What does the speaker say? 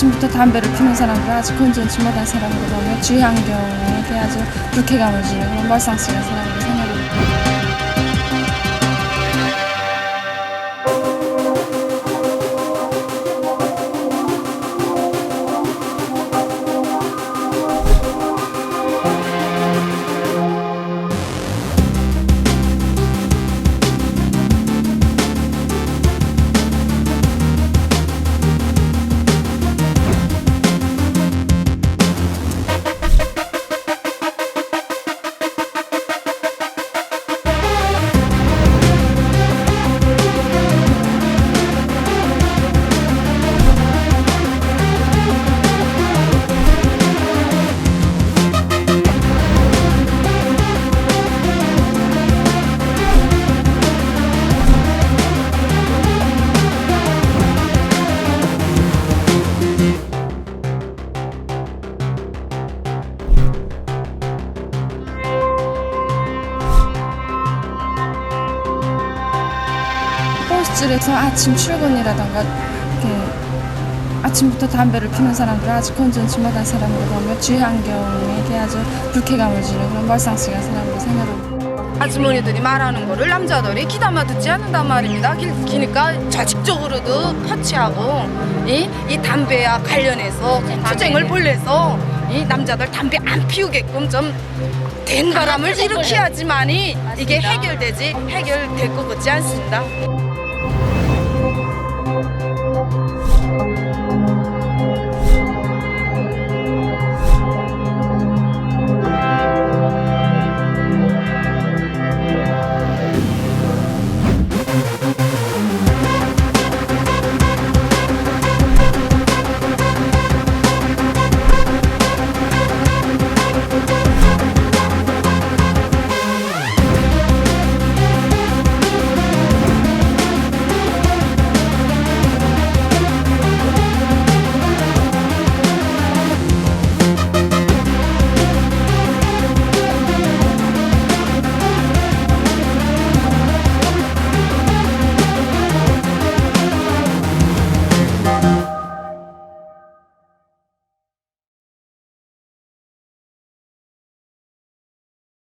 아침부터 담배를 피는 사람들 아직 건전치 못한 사람으로 보면 주의한 경우에 아주 불쾌감을 주는 말썽스러운 사람으로 생각합니다. 버스줄에서 아침 출근이라던가 아침부터 담배를 피는 사람들 아직 건전치 못한 사람으로 보면 주의한 경우에 아주 불쾌감을 주는 그런 말썽스러운 사람으로 생각합니다. 아주머니들이 말하는 거를 남자들이 귀담아 듣지 않는단 말입니다. 기- 그러니까 자직적으로도 터치하고 이, 이 담배와 관련해서 투쟁을 벌려서 이 남자들 담배 안 피우게끔 좀 된 바람을 일으켜야지만이 이게 해결되지 해결될 것 같지 않습니다. Thank you.